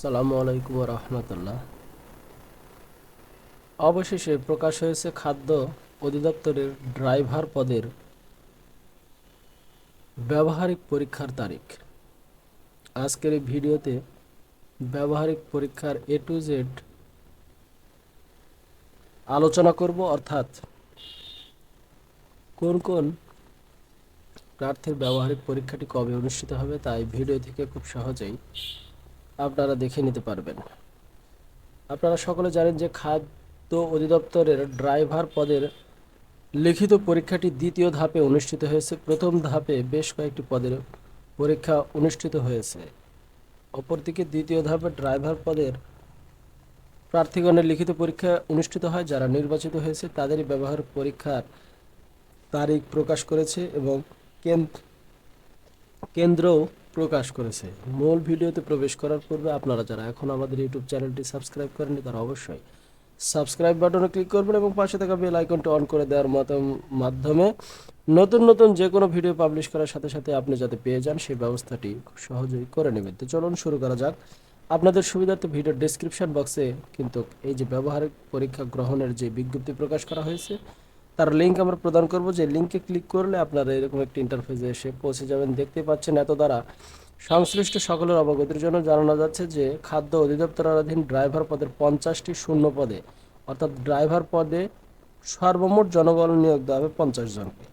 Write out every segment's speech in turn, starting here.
আসসালামু আলাইকুম রহমতুল্লাহ। অবশেষে প্রকাশ হয়েছে খাদ্য অধিদপ্তরের ড্রাইভার পদের ব্যবহারিক পরীক্ষার তারিখ। আজকের এই ভিডিওতে ব্যবহারিক পরীক্ষার এ টু জেড আলোচনা করব, অর্থাৎ কোন কোন প্রার্থীর ব্যবহারিক পরীক্ষাটি কবে অনুষ্ঠিত হবে তাই ভিডিও থেকে খুব সহজেই আপনারা দেখে নিতে পারবেন। আপনারা সকলে জানেন যে খাদ্য অধিদপ্তরের ড্রাইভার পদের লিখিত পরীক্ষাটি দ্বিতীয় ধাপে অনুষ্ঠিত হয়েছে। প্রথম ধাপে বেশ কয়েকটি পদের পরীক্ষা অনুষ্ঠিত হয়েছে। অপরদিকে দ্বিতীয় ধাপে ড্রাইভার পদের প্রার্থীগণের লিখিত পরীক্ষা অনুষ্ঠিত হয়, যারা নির্বাচিত হয়েছে তাদেরই ব্যবহার পরীক্ষার তারিখ প্রকাশ করেছে এবং কেন্দ্র কেন্দ্রও প্রকাশ করেছে। মূল ভিডিওতে প্রবেশ করার পূর্বে আপনারা যারা এখন আমাদের ইউটিউব চ্যানেলটি সাবস্ক্রাইব করেননি, তারা অবশ্যই সাবস্ক্রাইব বাটনে ক্লিক করবেন এবং পাশে থাকা বেল আইকনটি অন করে দেওয়ার মতো মাধ্যমে নতুন নতুন যে কোনো ভিডিও পাবলিশ করার সাথে সাথে আপনি যাতে পেয়ে যান, সেই ব্যবস্থাটি খুব সহজেই করে নেবেন। তো চলুন শুরু করা যাক। আপনাদের সুবিধার্থে ভিডিও ডেসক্রিপশন বক্সে কিন্তু এই যে ব্যবহারিক পরীক্ষা গ্রহণের যে বিজ্ঞপ্তি প্রকাশ করা হয়েছে তার লিঙ্ক আমরা প্রদান করব। যে লিঙ্কে ক্লিক করলে আপনারা এরকম একটি ইন্টারফেসে এসে পৌঁছে যাবেন। দেখতে পাচ্ছেন এত দ্বারা সংশ্লিষ্ট সকলের অবগতির জন্য জানানো যাচ্ছে যে খাদ্য অধিদপ্তরাধীন ড্রাইভার পদের পঞ্চাশটি শূন্য পদে, অর্থাৎ ড্রাইভার পদে সর্বমোট জনবল নিয়োগ দেওয়া হবে পঞ্চাশ জনকে।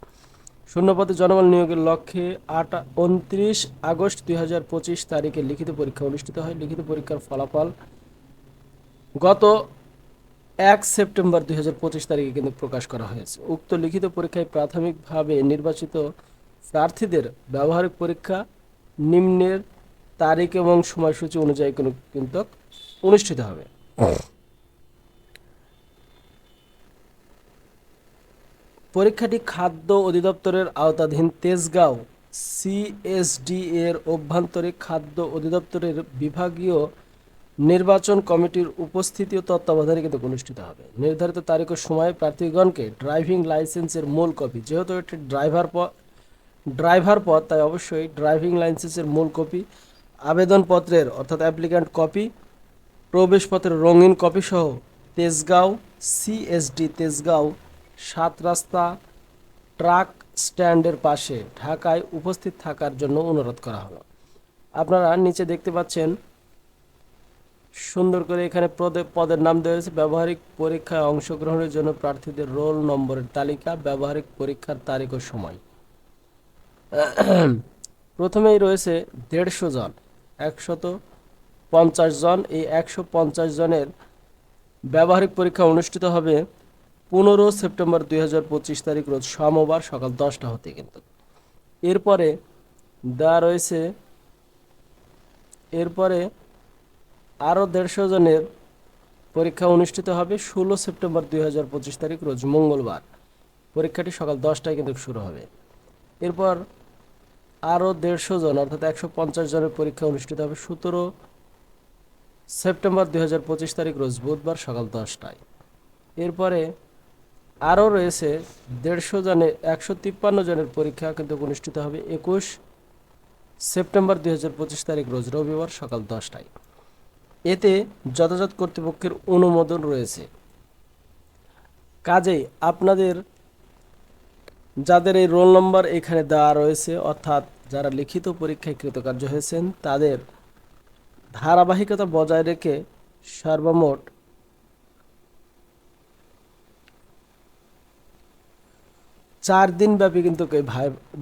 শূন্য পদে জনবল নিয়োগের লক্ষ্যে আট, উনত্রিশ আগস্ট দুই হাজার পঁচিশ তারিখে লিখিত পরীক্ষা অনুষ্ঠিত হয়। লিখিত পরীক্ষার ফলাফল গত এক সেপ্টেম্বর দুই হাজার পঁচিশ তারিখে কিন্তু প্রকাশ করা হয়েছে। উক্ত লিখিত পরীক্ষায় প্রাথমিকভাবে নির্বাচিত প্রার্থীদের ব্যবহারিক পরীক্ষা, নিম্নের তারিখ এবং সময়সূচি অনুযায়ী কোনো কিন্তু অনুষ্ঠিত হবে। পরীক্ষাটি খাদ্য অধিদপ্তরের আওতাধীন তেজগাঁও সিএসডি এর অভ্যন্তরে খাদ্য অধিদপ্তরের বিভাগীয় নির্বাচন কমিটির উপস্থিতি ও তত্ত্বাবধানে কিন্তু অনুষ্ঠিত হবে। নির্ধারিত তারিখ ও সময়ে প্রার্থীগণকে ড্রাইভিং লাইসেন্সের মূল কপি, যেহেতু এটি ড্রাইভার পদ ড্রাইভার পদ, তাই অবশ্যই ড্রাইভিং লাইসেন্সের মূল কপি, আবেদনপত্রের অর্থাৎ অ্যাপ্লিক্যান্ট কপি প্রবেশপত্রের রঙিন কপি সহ তেজগাঁও সিএসডি তেজগাঁও, সাত রাস্তা, ট্রাক স্ট্যান্ডের পাশে ঢাকায় উপস্থিত থাকার জন্য অনুরোধ করা হলো। আপনারা নিচে দেখতে পাচ্ছেন সুন্দর করে এখানে পদে পদের নাম দেওয়া হয়েছে। ব্যবহারিক পরীক্ষায় অংশগ্রহণের জন্য প্রার্থীদের রোল নম্বরের তালিকা, ব্যবহারিক পরীক্ষার তারিখ ও সময়। প্রথমেই রয়েছে দেড়শো জন, একশত পঞ্চাশ জন। এই একশো পঞ্চাশ জনের ব্যবহারিক পরীক্ষা অনুষ্ঠিত হবে পনেরো সেপ্টেম্বর দুই হাজার পঁচিশ তারিখ রোজ সোমবার সকাল দশটা হতে কিন্তু। এরপরে দেওয়া রয়েছে, এরপরে আরও দেড়শো জনের পরীক্ষা অনুষ্ঠিত হবে ষোলো সেপ্টেম্বর দুই তারিখ, রোজ মঙ্গলবার। পরীক্ষাটি সকাল দশটায় কিন্তু শুরু হবে। এরপর আরও দেড়শো জন, অর্থাৎ একশো পঞ্চাশ জনের পরীক্ষা অনুষ্ঠিত হবে সতেরো সেপ্টেম্বর দুই হাজার পঁচিশ তারিখ, রোজ বুধবার সকাল দশটায়। এরপরে আরও রয়েছে দেড়শো জনের, একশো তিপ্পান্ন জনের পরীক্ষা কিন্তু অনুষ্ঠিত হবে একুশ সেপ্টেম্বর দুই তারিখ, রোজ রবিবার সকাল দশটায়। এতে যথাযথ কর্তৃপক্ষের অনুমোদন রয়েছে। কাজেই আপনাদের যাদের এই রোল নম্বর এখানে দেওয়া রয়েছে, অর্থাৎ যারা লিখিত পরীক্ষায় কৃতকার্য হয়েছেন, তাদের ধারাবাহিকতা বজায় রেখে সর্বমোট চার দিন ব্যাপী কিন্তু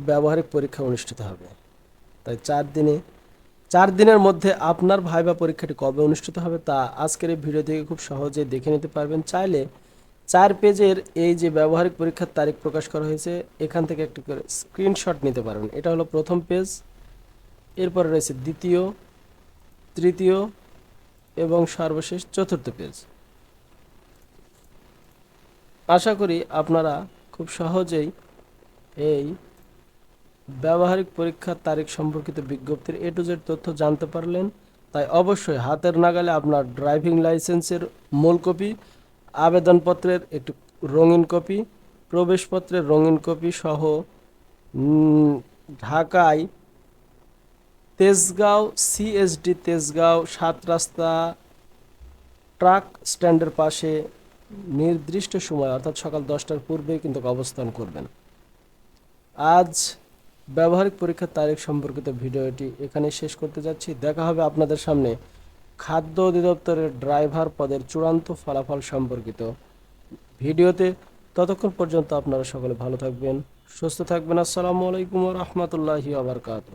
ব্যবহারিক পরীক্ষা অনুষ্ঠিত হবে। তাই চার দিনে চার দিনের মধ্যে আপনার ভাইবা পরীক্ষাটি কবে অনুষ্ঠিত হবে তা আজকের এই ভিডিও থেকে খুব সহজে দেখে নিতে পারবেন। চাইলে চার পেজের এই যে ব্যবহারিক পরীক্ষার তারিখ প্রকাশ করা হয়েছে, এখান থেকে একটি করে স্ক্রিনশট নিতে পারবেন এটা হলো প্রথম পেজ, এরপরে রয়েছে দ্বিতীয়, তৃতীয় এবং সর্বশেষ চতুর্থ পেজ। আশা করি আপনারা খুব সহজেই এই ব্যবহারিক পরীক্ষার তারিখ সম্পর্কিত বিজ্ঞপ্তির এ টু জেড তথ্য জানতে পারলেন, তাই অবশ্যই হাতের নাগালে আপনার ড্রাইভিং লাইসেন্সের মূল কপি, আবেদনপত্রের একটি রঙিন কপি, প্রবেশপত্রের রঙিন কপি সহ ঢাকায় তেজগাঁও সিএসডি তেজগাঁও সাত রাস্তা ট্রাক স্ট্যান্ডের পাশে নির্দিষ্ট সময়, অর্থাৎ সকাল দশটার পূর্বেই কিন্তু অবস্থান করবেন। আজ ব্যবহারিক পরীক্ষার তারিখ সম্পর্কিত ভিডিওটি এখানে শেষ করতে যাচ্ছি। দেখা হবে আপনাদের সামনে খাদ্য অধিদপ্তরের ড্রাইভার পদের চূড়ান্ত ফলাফল সম্পর্কিত ভিডিওতে। ততক্ষণ পর্যন্ত আপনারা সকলে ভালো থাকবেন, সুস্থ থাকবেন। আসসালামু আলাইকুম রহমতুল্লাহি আবরকাত